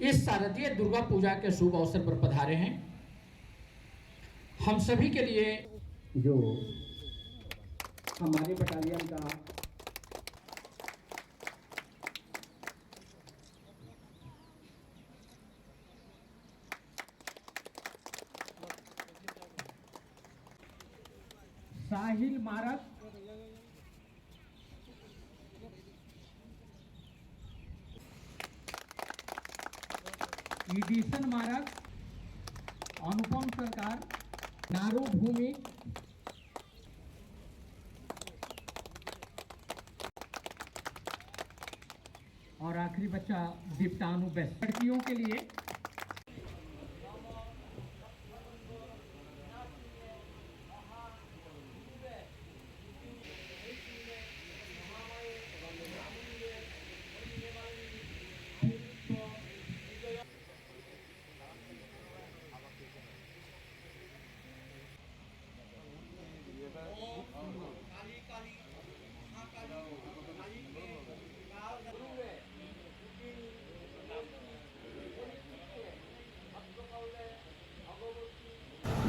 इस शारदीय दुर्गा पूजा के शुभ अवसर पर पधारे हैं। हम सभी के लिए जो हमारे बटालियन का साहिल मारक इडिसन मारक अनुपम सरकार नारू भूमि। और आखिरी बच्चा दीप्तानु बेस्ट लड़कियों के लिए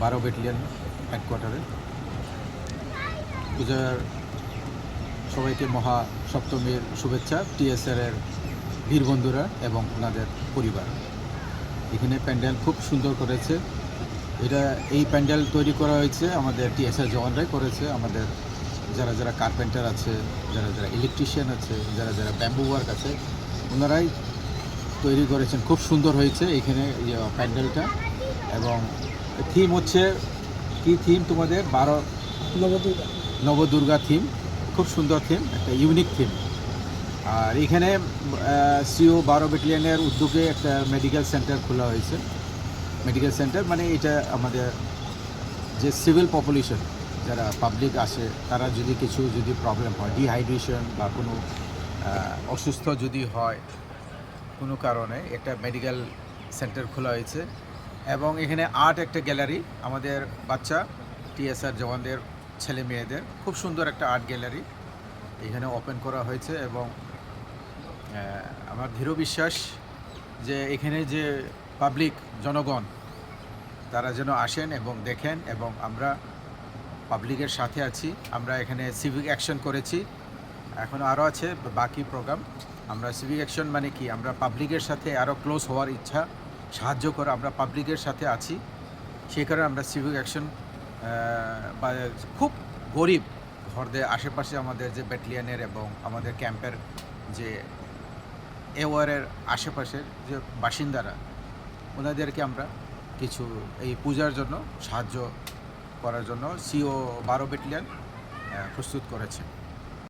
বারো ব্যাটালিয়ন হেডকোয়ার্টারে পূজার সবাইকে মহা সপ্তমীর শুভেচ্ছা টিএসআর এর বীর বন্ধুরা এবং ওনাদের পরিবার। এখানে প্যান্ডেল খুব সুন্দর করেছে। এটা, এই প্যান্ডেল তৈরি করা হয়েছে আমাদের টিএসআর জওয়ানরাই করেছে। আমাদের যারা যারা কার্পেন্টার আছে, যারা যারা ইলেকট্রিশিয়ান আছে, যারা যারা ব্যাম্বু ওয়ার্ক আছে, ওনারাই তৈরি করেছেন। খুব সুন্দর হয়েছে এখানে এই প্যান্ডেলটা। এবং থিম হচ্ছে কি থিম তোমাদের? বারো নবদুর্গা। থিম। খুব সুন্দর থিম একটা ইউনিক থিম। আর এখানে সিও বারো ব্যাটালিয়নের উদ্যোগে একটা মেডিকেল সেন্টার খোলা হয়েছে। মেডিকেল সেন্টার মানে এটা আমাদের যে সিভিল পপুলেশন যারা পাবলিক আসে তারা যদি কিছু যদি প্রবলেম হয় ডিহাইড্রেশন বা কোনো অসুস্থ যদি হয় কোনো কারণে একটা মেডিকেল সেন্টার খোলা হয়েছে। এবং এখানে আর্ট একটা গ্যালারি, আমাদের বাচ্চা, টিএসআর জওয়ানদের, ছেলে মেয়েদের, খুব সুন্দর একটা আর্ট গ্যালারি এখানে ওপেন করা হয়েছে এবং আমার দৃঢ় বিশ্বাস যে এখানে যে পাবলিক জনগণ, তারা যেন আসেন এবং দেখেন এবং আমরা পাবলিকের সাথে আছি, আমরা এখানে সিভিক অ্যাকশন করেছি। এখন আরও আছে বাকি প্রোগ্রাম আমরা সিভিক অ্যাকশন মানে কি? আমরা পাবলিকের সাথে আরও ক্লোজ হওয়ার ইচ্ছা সাহায্য করা, আমরা পাবলিকের সাথে আছি। সেই কারণে আমরা সিভিক অ্যাকশন বা খুব গরিব ঘরদের আশেপাশে আমাদের যে ব্যাটালিয়ানের এবং আমাদের ক্যাম্পের যে এওয়ারের আশেপাশের যে বাসিন্দারা, ওনাদেরকে আমরা কিছু এই পূজার জন্য সাহায্য করার জন্য সিও বারো ব্যাটালিয়ান প্রস্তুত করেছে।